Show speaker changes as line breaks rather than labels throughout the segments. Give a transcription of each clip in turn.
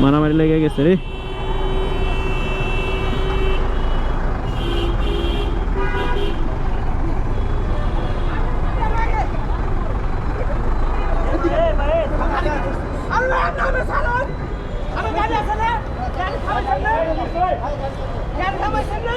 মারামারি লেগে গেছে রে
আমার গাড়ি আছে না গাড়ি থামাইছেন না গাড়ি থামাইছেন না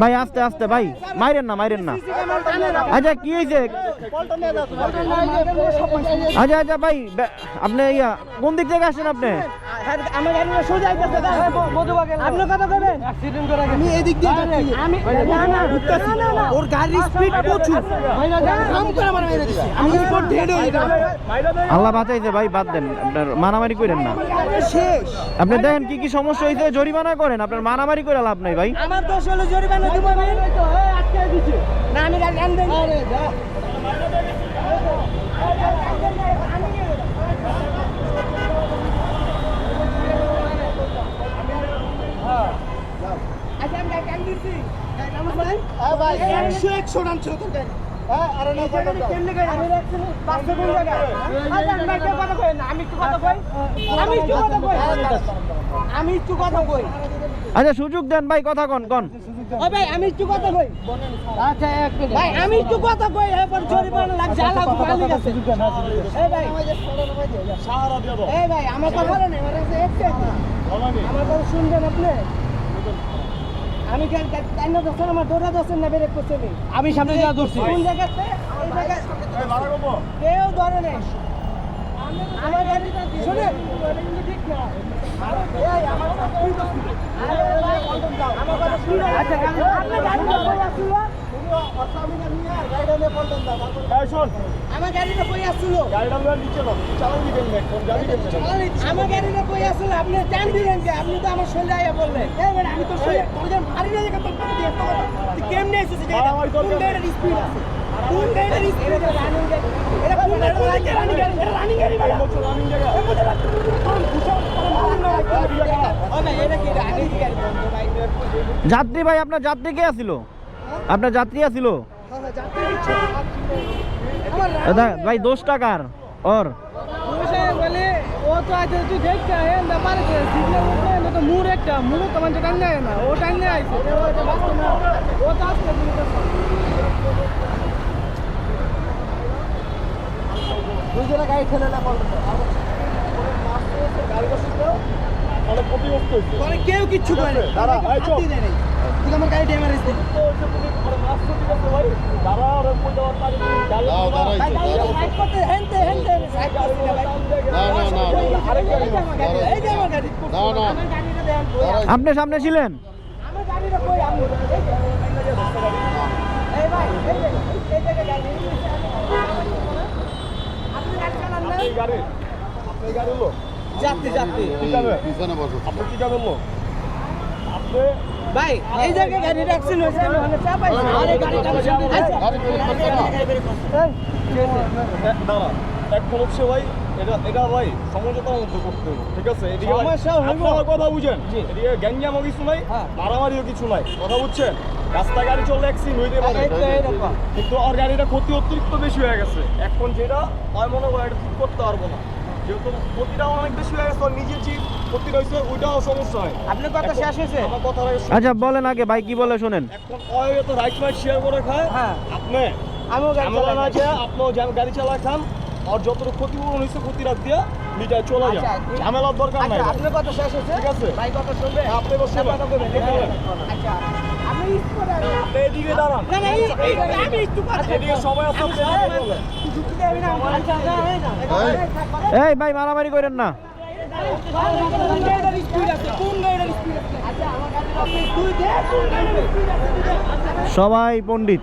ভাই
আস্তে আস্তে ভাই মাইরেন না মাইরেন না আচ্ছা কি হয়েছে আচ্ছা আচ্ছা ভাই আপনি ইয়া কোন দিক থেকে আসছেন আপনি আল্লাহ বাঁচাইছে ভাই বাদ দেন আপনার মারামারি করেন না আপনি দেখেন কি কি সমস্যা হয়েছে জরিমানা করেন আপনার মারামারি করে লাভ নাই ভাই।
আমার দোষ হলো জরিমানা দিব আমি। আটকে দিছি না আমি গাড়ি আনবেন আরে যা। আচ্ছা আমি গাড়ি আন দিছি। হ্যাঁ ভাই। একশো একশো রান ছিল তোর গাড়ি হ্যাঁ আচ্ছা আমি একটু কথা কই না আমি একটু কথা কই। আমি একটু কথা কই। আমি একটু কথা কই।
আচ্ছা সুযোগ দেন ভাই কথা কন কন।
ভাই আমি একটু কথা কই। আচ্ছা এক মিনিট। ভাই আমি একটু কথা কই এরপর জরিমানা লাগছে আলাদা মালিক আছে। এই ভাই। এই ভাই আমার কথা বলেন আমার কাছে এক আমার কথা শুনবেন আপনি? আমি কেন কেন দোষেন আমার দৌড়া দোষেন না বেরেক করছে আমি সামনে যা ধরছি। কোন জায়গাতে? এই জায়গায় কেউ ধরে নেই। আমার গাড়িটা শুনে এটা কিন্তু ঠিক না এই আমার আমার আপনি আমার গাড়িটা কই আসছিল? আপনি টান দিলেন যে আপনি তো আমার শরীরে আইয়া বললেন। এই বেটা আমি তো শরীরে তোর যেন মারি না যে তোর কথা দিয়ে তোর তুই কেমনে এসেছিস? গাড়িটা কোন গাড়িটার স্পিড আছে? কোন গাড়িটার স্পিড আছে? রানিং গাড়ি। এটা কোন গাড়িটার রানিং গাড়ি। এটা রানিং গাড়ি বেটা। ও ভাই এটা কি রানিং গাড়ি বন্ধ?
যাত্রী ভাই আপনার যাত্রী কে আসিল আপনার যাত্রী আসিল দাদা ভাই দোষ টাকার ওর।
বসে বলে ও তো আজ তুই দেখতে আয় ব্যাপারে সিগন্যাল উঠে না তো মুর একটা মানে মানে কেউ কিচ্ছু করে। তুই আমার গাড়ি ড্যামেজ
আপনি সামনে ছিলেন?
আপনি গাড়ি চালান না?
এই গাড়ি, লোক?
যাত্রী যাত্রী
পিছনে বসো
আপনি কি গাড়ির আপনি
ভাই এই জায়গায় গাড়ি অ্যাক্সিডেন্ট ওখানে চাপাইছি আরে গাড়িটা
গাড়ি বের করছে না।
এ, দাঁড়া, এখন হচ্ছে ভাই, এটা- এটা ভাই সমঝোতার মধ্যে করতে হবে, ঠিক আছে? এদিকে ভাই,
সমস্যা হইবো।
আপনি আমার কথা বুঝেন এদিকে গ্যাঞ্জামও কিছু নাই
হ্যাঁ।
মারামারিও কিছু নাই কথা বুঝছেন রাস্তা গাড়ি চললে অ্যাক্সিডেন্ট হইতে পারে। কিন্তু আর গাড়িটা ক্ষতি অতিরিক্ত বেশি হয়ে গেছে এখন যেটা আমি মনে হয় এটা ঠিক করতে পারব না ক্ষতিটা অনেক বেশি হয়ে গেছে নিজের যে ক্ষতি রয়েছে ওইটাও সমস্যা হয়।
আপনার কথা শেষ হয়েছে?
আমার কথা
আচ্ছা বলেন আগে ভাই কি বলে শোনেন?
এখন ওই তো রাইট মাইট শেয়ার করে খায়।
হ্যাঁ।
আপনি?
আমিও গাড়ি চালাই
আপনিও গাড়ি চালা খান আর যতটুকু ক্ষতিপূরণ হয়েছে ক্ষতি রাখ দিয়ে মিটায় চলে যায়
আচ্ছা,
ঝামেলার দরকার নাই
আচ্ছা আপনার কথা শেষ হয়েছে
ঠিক আছে।
ভাই কথা শুনবে
হ্যাঁ, আপনি বসে
কথা বলবেন আচ্ছা আমি
আপনি এদিকে দাঁড়ান
না না এই- আমি একটু কথা
এদিকে সবাই আছে
আচ্ছা
ভাই মারামারি করেন না
আচ্ছা। আচ্ছা
সবাই পণ্ডিত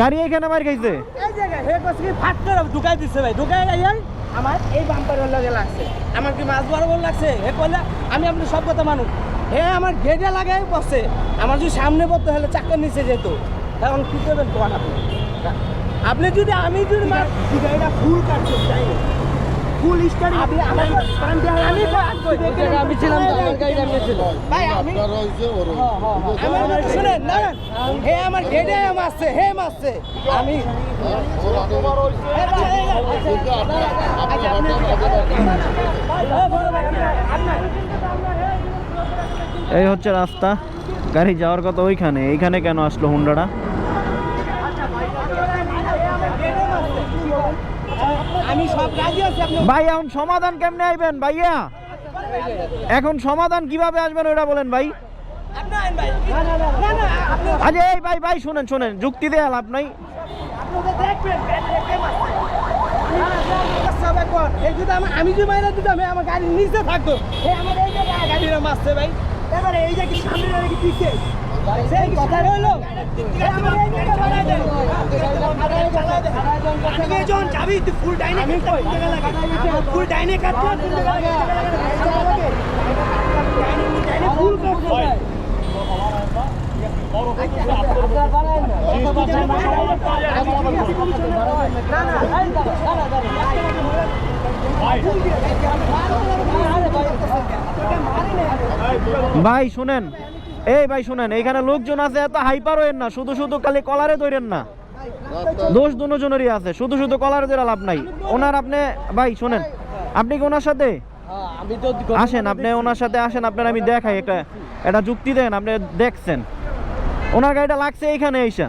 গাড়ি
এখানে
মার খাইছে।
এই জায়গায় হে কষ্ট কি ফাট করে ঢুকাই দিচ্ছে ভাই ঢুকাই আমার এই বাম্পারের লগে লাগছে। আমার কি মাছ বরাবর লাগছে? হে কইলা আমি আপনি সব কথা মানুষ হে আমার গেটে লাগাই বসে আমার যদি সামনে পড়তে হলে চাক্কার নিচে যেত। তখন কি করবেন কোন আপনি? আপনি যদি আমি যদি মাছ গাড়িটা ফুল কাটছে ফুল আমার আমি আমি ছিলাম আমি ছিল ভাই আমি
আপনার হয়েছে ওর
শুনেন না হে আমার মারছে হে মারছে আমি
এই হচ্ছে রাস্তা। গাড়ি যাওয়ার কথা ওইখানে। এইখানে কেন আসলো হুন্ডাটা
আমি সব রাজি আছি আপনি
ভাই এখন সমাধান কেমনে আইবেন ভাইয়া এখন সমাধান কীভাবে আসবেন ওটা বলেন ভাই আরে এই ভাই ভাই শুনেন শুনেন যুক্তি দেয়া লাভ নাই
আমি যদি মাইরা দিতাম আমার গাড়ির নিচে থাকতো আমার এই গাড়িটা মারছে ভাই এবারে এই যে কি সামনে কি পিছে সেই কথা রইল আমার এই জায়গায় বাড়ায় দেন। যখন যাবি তুই ফুল ডাইনে ফুল ডাইনে ফুল।
ভাই শুনেন। এই ভাই শুনেন। এইখানে লোকজন আছে এত হাইপার হইেন না। শুধু শুধু খালি কলারে ধরেন না। দোষ দুজনেরই আছে শুধু শুধু কলারে ধরে লাভ নাই। ওনার আপনি ভাই শুনেন আপনি কি ওনার সাথে? আসেন আপনি ওনার সাথে আসেন আপনার আমি দেখাই একটা একটা যুক্তি দেন আপনি দেখছেন। ওনার গাড়িটা লাগছে এইখানে এইসা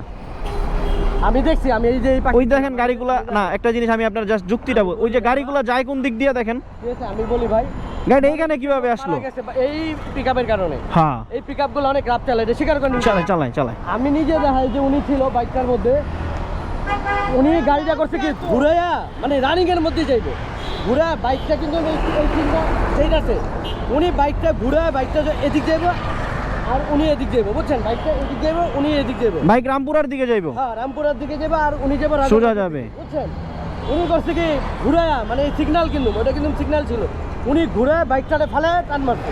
আমি দেখছি আমি এই যে এই
ওই দেখেন গাড়িগুলা না একটা জিনিস আমি আপনার জাস্ট যুক্তিটা ওই যে গাড়িগুলা যায় কোন দিক দিয়ে দেখেন?
আমি বলি ভাই
গাড়ি এইখানে কীভাবে আসলো?
এই পিকআপের কারণে।
হ্যাঁ।
এই পিকআপগুলো অনেক রাত চালায় এটা স্বীকার করেন
চালাই চালাই চালাই
আমি নিজে দেখাই যে উনি ছিল বাইকটার মধ্যে উনি গাড়িটা করছে কি? ঘুরাইয়া মানে রানিং এর মধ্যে যাইবে। ঘুরা বাইকটা কিন্তু ঠিক আছে। উনি বাইকটা ঘুরায় বাইকটা যে এদিক যাইবে আর উনি এদিক যাইবে বুঝছেন? বাইকটা এদিক যাইবে উনি এদিক যাইবে।
বাইক রামপুরার দিকে যাইবো?
হ্যাঁ রামপুরার দিকে যাবে আর উনি যাবে
সোজা যাবে।
বুঝছেন? উনি করছে কি? ঘুরায়া মানে সিগনাল কিন্তু ওটা কিন্তু সিগনাল ছিল। উনি ঘুরে বাইকটাতে ফেলে টান মারছে।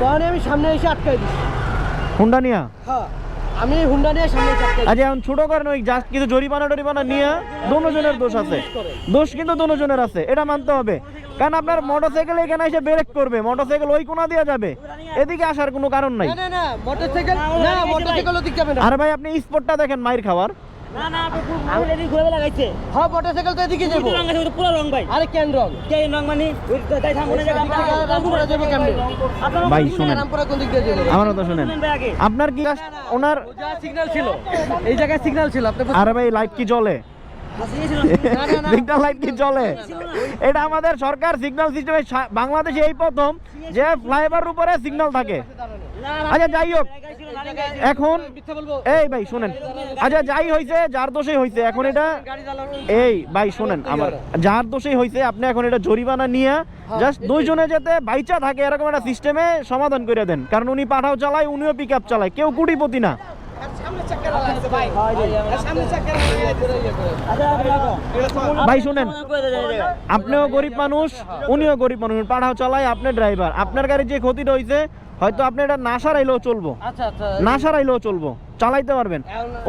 তখন আমি সামনে এসে আটকাই দিচ্ছি
হুন্ডা নিয়া?
হ্যাঁ। আমি হুন্ডা নিয়ে সামনে এসে আটকাই
এখন ছোট কারণ ওই জাস্ট কিছু জরিমানা টরিমানা নিয়ে দোষ আছে। দোষ কিন্তু আছে এটা মানতে হবে। কারণ আপনার মোটরসাইকেল এখানে এসে ব্রেক করবে মোটরসাইকেল ওই কোনা দিয়ে যাবে? এদিকে আসার কোনো কারণ নাই।
না না না মোটরসাইকেল না মোটরসাইকেল ওদিক যাবে না।
আর ভাই আপনি স্পটটা দেখেন মাইর খাওয়ার।
হ্যাঁ মোটরসাইকেল তো এদিকে যাব।
পুরো রং ভাই।
আরে কেন রং?
কে রং মানে? ওই তাই থামনে জায়গা
রামপুরা যাব কেমনে?
ভাই শুনেন।
রামপুরা কোন দিক দিয়ে যাব?
আমার কথা শুনেন। আপনার কি ওনার
যা সিগন্যাল ছিল। এই জায়গায় সিগন্যাল ছিল আপনি
আরে ভাই লাইট কি জ্বলে?
না, না, না।
সিগন্যাল লাইট কি জ্বলে? এটা আমাদের সরকার সিগন্যাল সিস্টেমে বাংলাদেশে এই প্রথম যে ফ্লাইওভার উপরে সিগন্যাল থাকে। আচ্ছা যাই হোক। এখন, এই ভাই, শুনেন। আচ্ছা যাই হয়েছে যার দোষেই হয়েছে এখন এটা এই, ভাই, শুনেন আমার। যার দোষেই হয়েছে আপনি এখন এটা জরিমানা নিয়ে জাস্ট দুইজনে যাতে বাইচা থাকে এরকম একটা সিস্টেমে সমাধান করে দেন। কারণ উনি পাঠাও চালায়, উনিও পিক আপ চালায়। কেউ কুটিপতি না। ভাই, শুনেন। আপনিও গরিব মানুষ, উনিও গরিব মানুষ। পাঠাও চালায়, আপনি ড্রাইভার আপনার গাড়ির যে ক্ষতিটা হয়েছে হয়তো আপনি এটা না সারাইলেও চলবো।
আচ্ছা আচ্ছা।
না সারাইলেও চলবো। চালাইতে পারবেন।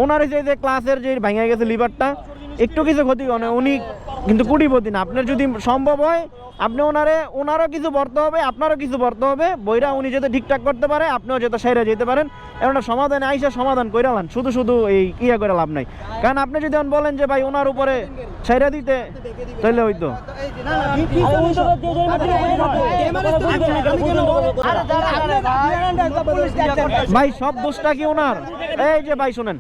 ওনার এই যে যে ক্লাসের যে ভেঙে গেছে লিভারটা একটু কিছু ক্ষতি করে না, উনি কিন্তু কুটিপতি না। আপনার যদি সম্ভব হয় আপনি ওনারে, ওনারও কিছু বর্ত হবে, আপনারও কিছু বর্ত হবে। বইরা উনি যাতে ঠিকঠাক করতে পারে, আপনিও যাতে সেরে যেতে পারেন। এমন সমাধানে আইসা সমাধান করে শুধু শুধু এই ইয়া করে লাভ নাই। কারণ আপনি যদি বলেন যে, ভাই, ওনার উপরে সেরে দিতে তাহলে হইতো। ভাই, সব দোষটা কি ওনার? এই যে ভাই, শোনেন।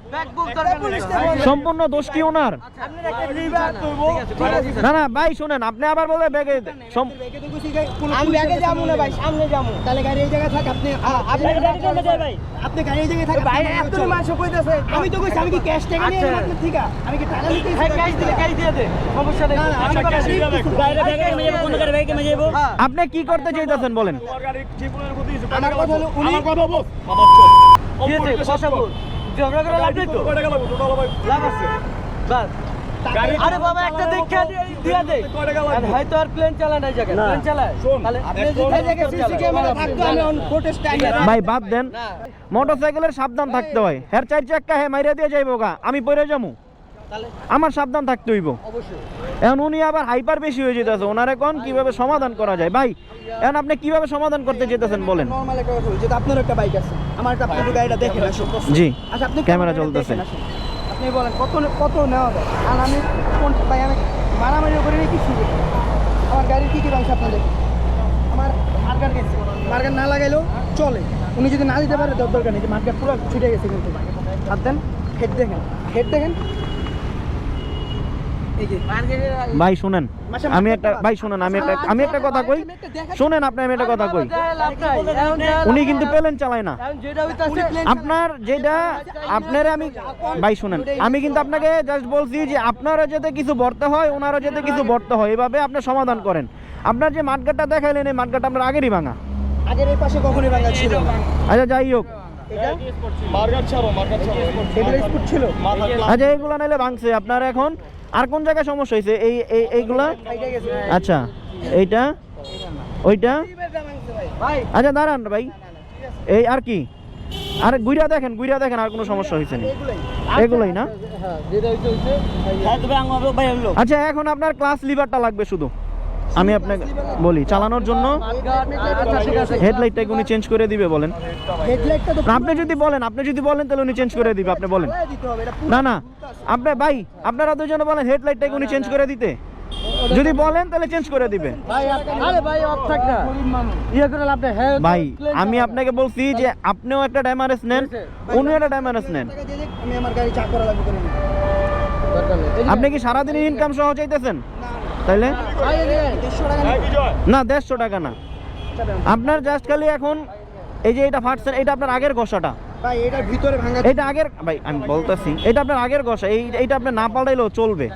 সম্পূর্ণ দোষ কি ওনার? না না, ভাই, শোনেন, আপনি আবার বলে ব্যাগে
আমি ব্যাগে যাব না ভাই সামনে যাব। তাহলে গাড়ি এই জায়গায় থাক আপনি আ-
গাড়ি কোন জায়গায় ভাই।
আপনি গাড়ি এই জায়গায় থাক ভাই এত মাংস কইতাছে? আমি তো কইছি আমি কি ক্যাশ টাকা নিয়ে। আপনার থেকে আমি কি টাকা নিতে ক্যাশ দিলে ক্যাশ দিয়ে দে। সমস্যা নেই।
cash দিয়ে দেন।
গাড়ি ব্যাগে কেমন যাব কোন গাড়ি ব্যাগে কেমন যাব।
আপনি কি করতে চাইতেছেন বলেন?
তোমার গাড়ির জীবনের ক্ষতি হয়েছে,
আমার কথা হলো উনি-
আমার কথা বল। বাবা চল
দিয়েছে কথা বল। ঝগড়া করে নেই তো?
কয় টাকা টোটাল ভাই
লাভ আছে। বাস। আরে বাবা একটা দেখে দিয়ে দে? আর হয়তো আর প্লেন চালায় না
না।
প্লেন চালায়।
শোন,
তাহলে আপনি
এখন-
যদি এই সিসি ক্যামেরা থাকতো আমি অন
ভাই বাদ দেন। মোটরসাইকেলের সাবধান থাকতে হয়। হ্যার চার চাক্কা হে মাইরা দিয়ে যাইবো গা। আমি পড়ে
তাহলে?
আমার সাবধান থাকতে হইব।
অবশ্যই।
এখন উনি আবার হাইপার বেশি হয়ে যেতেছে। ওনারে কোন কীভাবে সমাধান করা যায়? ভাই এখন আপনি কীভাবে সমাধান করতে যেতেছেন বলেন।
নরমাল একটা কথা বলছি, যেহেতু আপনার একটা বাইক আছে। আমার একটা গাড়িটা দেখেন
জি
আচ্ছা আপনি
ক্যামেরা চলতেছে।
আপনি বলেন কত কত নেওয়া যায়? আর আমি কোন ভাই আমি মারামারি করে নিয়ে কিছু। আমার গাড়ির কী কী রয়েছে আপনাদের? আমার মার্কার গেছে মার্কার না লাগাইলেও চলে। উনি যদি না দিতে পারে দরকার নেই। যে মার্কার পুরো ছুটে গেছে কিন্তু। হাত দেন হেড দেখেন। হেড দেখেন
ভাই শুনেন। আমি একটা ভাই শুনেন আমি একটা আমি একটা কথা কই? শুনেন আপনি আমি একটা কথা কই? উনি কিন্তু প্লেন চালায় না। আপনার যেটা আপনার আমি ভাই শুনেন। আমি কিন্তু আপনাকে জাস্ট বলছি যে আপনারও যাতে কিছু বর্তে হয় ওনারও যাতে কিছু বর্তে হয় এভাবে আপনি সমাধান করেন। আপনার যে মাঠঘাটটা দেখাইলেন এই মাঠগাটটা আপনার আগেরই ভাঙা।
আগের এই পাশে কখনই ভাঙা ছিল
আচ্ছা যাই হোক।
এগুলো
আচ্ছা এইগুলা নাইলে ভাঙছে। আপনার এখন আর কোন জায়গায় সমস্যা হয়েছে? এই এই এইগুলা? আচ্ছা এইটা ওইটা? আচ্ছা দাঁড়ান ভাই। এই আর কি? আর গুইরা দেখেন গুইরা দেখেন আর কোনো সমস্যা হয়েছে না?
এগুলাই
এগুলোই না?
হ্যাঁ
হ্যাঁ তবে আমার ভাই হলো
আচ্ছা এখন আপনার ক্লাস লিভারটা লাগবে শুধু। আমি আপনাকে বলি চালানোর জন্য
আচ্ছা ঠিক আছে
হেডলাইটটাকে উনি চেঞ্জ করে দিবে বলেন। আপনি যদি বলেন আপনি যদি বলেন তাহলে উনি চেঞ্জ করে দিবে আপনি বলেন। না না আপনি ভাই আপনারা দুজনে বলেন হেডলাইটটাকে উনি চেঞ্জ করে দিতে। যদি বলেন তাহলে চেঞ্জ করে দিবে।
ভাই
আমি আপনাকে বলছি যে আপনিও একটা ড্যামারেজ নেন উনিও একটা ড্যামারেজ নেন। আপনি কি সারাদিনের ইনকাম সহ চাইতেছেন? তাইলে?
ভাই এই যে 150 টাকা নিন।
বিজয়
না দেড়শো টাকা না। আপনার জাস্ট খালি এখন এই যে এটা ফাটছেন এটা আপনার আগের
ভাঙা
এটা আগের ভাই আমি বলতেছি এটা আপনার আগের ঘষা এই এইটা আপনি না পাল্টাইলেও চলবে।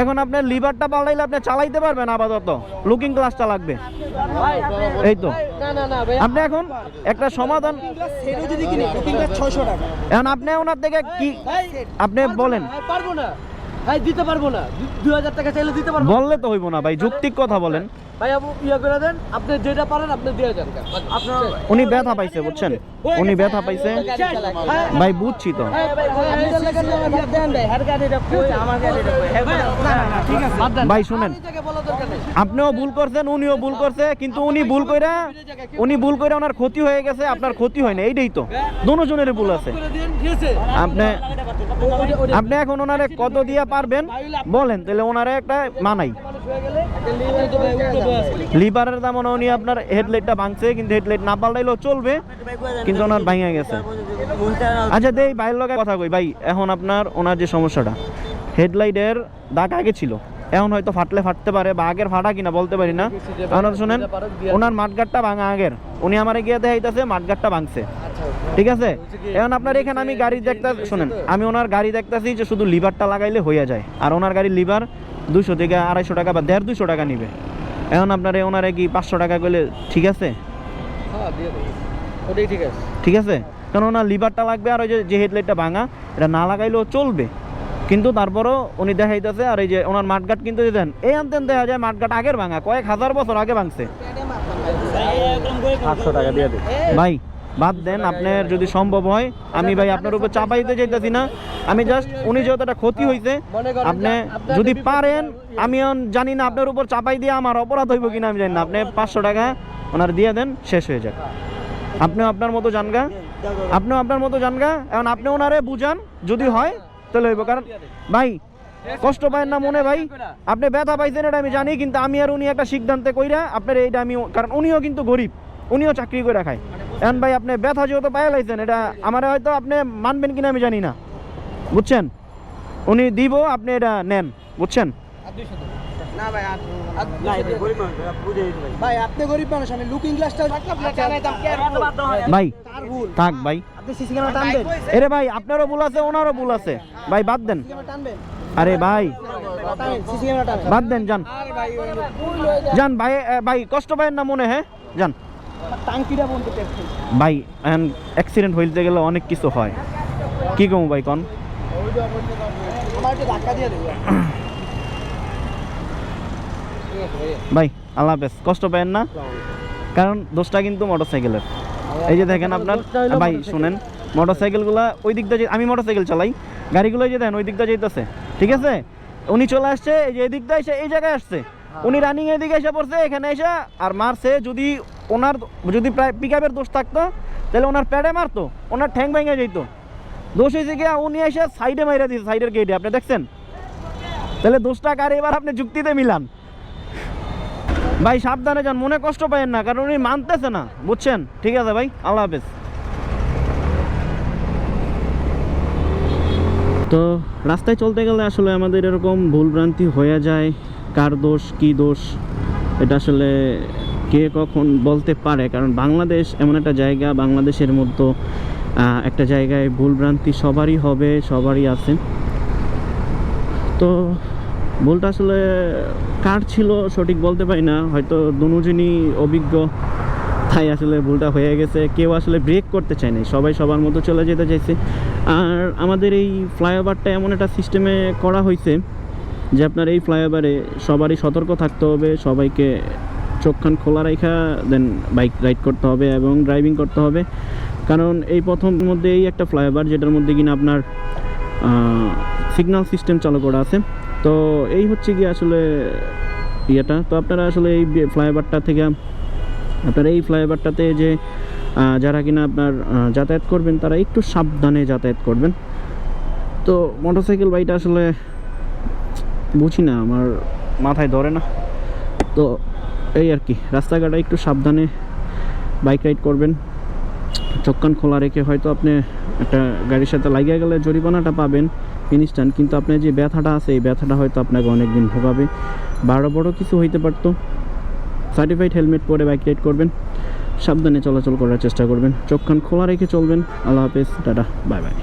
এখন আপনার লিভারটা পাল্টাইলে আপনি চালাইতে পারবেন আপাতত। লুকিং গ্লাসটা লাগবে। এই তো। আপনি এখন একটা সমাধান
সেটা যদি কিনি কিনলে 600 টাকা।
এখন আপনি ওনার থেকে কি আপনি বলেন।
পারব না। ভাই, দিতে পারব না। 2000 টাকা চাইলে দিতে পারব।
বললে তো হইব না ভাই যুক্তি কথা বলেন।
ভাই ইয়া করে দেন আপনি যেটা পারেন আপনি দিয়ে দেন
উনি ব্যথা পাইছে বুঝছেন উনি ব্যথা পাইছে ভাই বুঝছি তো ভাই শুনেন আপনিও ভুল করছেন উনিও ভুল করছে কিন্তু উনি ভুল কইরা উনি ভুল কইরা ওনার ক্ষতি হয়ে গেছে আপনার ক্ষতি হয় না এইটাই তো দুজনের ভুল আছে আপনি আপনি এখন ওনারে কত দিয়া পারবেন বলেন তাহলে ওনারে একটা মানাই লিভারের দাম উনি আপনার হেডলাইটটা ভাঙছে, কিন্তু হেডলাইট না পাল্টাইলেও চলবে, কিন্তু ওনার ভাঙা গেছে। আচ্ছা দেই, ভাইয়ের লগে কথা কই। ভাই, এখন আপনার ওনার যে সমস্যাটা, হেডলাইটের দাগ আগে ছিল, এখন হয়তো ফাটলে ফাটতে পারে বা আগের ফাটা কিনা বলতে পারি না। কারণ শুনেন, ওনার মাঠগাটটা ভাঙা আগের, উনি আমার গিয়ে দেখাইতেছে মাঠগাটটা ভাঙছে। ঠিক আছে? এখন আপনার এখানে আমি গাড়ি দেখতে শোনেন, আমি ওনার গাড়ি দেখতেছি যে শুধু লিভারটা লাগাইলে হয়ে যায়, আর ওনার গাড়ির লিভার দুশো থেকে আড়াইশো টাকা বা দেড় দুশো টাকা নিবে। এখন আপনার ওনারে কি পাঁচশো টাকা করলে ঠিক আছে?
ঠিক আছে।
কারণ ওনার লিভারটা লাগবে আর ওই যে যে হেডলাইটটা ভাঙা এটা না লাগাইলেও চলবে। কিন্তু তারপরও উনি দেখাইতেছে আর এই যে ওনার মাঠঘাট কিন্তু দেন এই আনতেন দেখা যায় মাঠঘাট আগের ভাঙা কয়েক হাজার বছর আগে ভাঙছে। আটশো টাকা দিয়ে ভাই বাদ দেন, আপনার যদি সম্ভব হয়, আমি ভাই আপনার উপর চাপাইতে চাইতেছি না। আমি জাস্ট উনি যেহেতু একটা ক্ষতি হয়েছে আপনি যদি
যদি-
পারেন, আমি জানি না আপনার উপর চাপাই দিয়ে আমার অপরাধ হইব কিনা, আমি জানি না। আপনি পাঁচশো টাকা ওনার দিয়ে দেন, শেষ হয়ে যাক। আপনিও আপনার মতো জানগা, আপনিও আপনার মতো জানগা, এখন আপনি ওনারে বুঝান, যদি হয়, তাহলে হইব। কারণ ভাই, কষ্ট পায় না মনে ভাই, আপনি ব্যথা পাইছেন এটা আমি জানি, কিন্তু আমি আর উনি একটা সিদ্ধান্তে কইরা আপনার এইটা আমি, কারণ উনিও কিন্তু গরিব। উনিও চাকরি করে খায়। এখন ভাই আপনি ব্যথা যেহেতু পায়ে লাইছেন এটা আমার হয়তো আপনি মানবেন কিনা আমি জানি না। বুঝছেন? উনি দিব আপনি এটা নেন। বুঝছেন?
ভাই
থাক ভাই।
আপনি সিসি ক্যামেরা টানবেন
এরে ভাই আপনারও ভুল আছে ওনারও ভুল আছে। ভাই বাদ দেন। আরে ভাই। বাদ দেন যান।
ভাই
যান ভাই ভাই কষ্ট পায়েন না মনে হ্যাঁ? যান। ভাই অ্যাক্সিডেন্ট হইতে গেলে অনেক কিছু হয়। কি কম ভাই কন? ভাই আল্লাহ হাফেজ কষ্ট না? কারণ দোষটা কিন্তু মোটরসাইকেলের। এই যে দেখেন আপনার ভাই শুনেন মোটরসাইকেলগুলো ওই দিক দিয়ে আমি মোটরসাইকেল চালাই গাড়িগুলো যে দেন ওই দিক দিয়ে যেতেছে ঠিক আছে? উনি চলে আসছে এই যে এই দিয়ে এসে এই জায়গায় আসছে। উনি রানিং এদিকে এসে পড়ছে এখানে এসে আর মারছে যদি ওনার যদি প্রায় পিক আপের দোষ থাকতো, তাহলে ওনার প্যাডে মারতো, ওনার ঠ্যাং ভেঙে যেত দোষ হয়েছে গিয়া উনি এসে সাইডে মাইরা দিয়েছে সাইডের গেটে আপনি দেখছেন? তাহলে দোষটা কার? এবার আপনি যুক্তিতে মিলান। ভাই, সাবধানে যান, মনে কষ্ট পাইয়েন না, কারণ উনি মানতেছে না, বুঝছেন? ঠিক আছে ভাই, আল্লাহ হাফেজ। তো রাস্তায় চলতে গেলে আসলে আমাদের এরকম ভুলভ্রান্তি হয়ে যায়, কার দোষ, কি দোষ, এটা আসলে কে কখন বলতে পারে? কারণ বাংলাদেশ এমন একটা জায়গা, বাংলাদেশের মতো একটা জায়গায় ভুলভ্রান্তি সবারই হবে, সবারই আছে। তো ভুলটা আসলে কার ছিল সঠিক বলতে পারি না। হয়তো দুজনই অভিজ্ঞ, তাই আসলে ভুলটা হয়ে গেছে। কেউ আসলে ব্রেক করতে চায় নাই, সবাই সবার মতো চলে যেতে চাইছে। আর আমাদের এই ফ্লাইওভারটা এমন একটা সিস্টেমে করা হয়েছে যে আপনার এই ফ্লাইওভারে সবারই সতর্ক থাকতে হবে, সবাইকে চোখখান খোলা রেখা দেন বাইক রাইড করতে হবে এবং ড্রাইভিং করতে হবে। কারণ এই প্রথম মধ্যে এই একটা ফ্লাইওভার যেটার মধ্যে কিনা আপনার সিগন্যাল সিস্টেম চালু করা আছে। তো এই হচ্ছে কি আসলে ইয়েটা। তো আপনারা আসলে এই ফ্লাইওভারটা থেকে, আপনার এই ফ্লাইওভারটাতে যে যারা কিনা আপনার যাতায়াত করবেন, তারা একটু সাবধানে যাতায়াত করবেন। তো মোটরসাইকেল বাইকটা আসলে, বুঝি না, আমার মাথায় ধরে না। তো এই আর কি, রাস্তাঘাটে একটু সাবধানে বাইক রাইড করবেন। চোখ কান খোলা রেখে হয়তো আপনি একটা গাড়ির সাথে লাগিয়ে গেলে জরিমানাটা পাবেন ইনস্ট্যান্ট কিন্তু আপনার যে ব্যথাটা আছে, এই ব্যথাটা হয়তো আপনাকে অনেক দিন ভোগাবে। বড় বড় কিছু হইতে পারতো। সার্টিফাইড হেলমেট পরে বাইক রাইড করবেন। সাবধানে চলাচল করার চেষ্টা করবেন। চোখ কান খোলা রেখে চলবেন। আল্লাহ হাফেজ, টাটা বাই বাই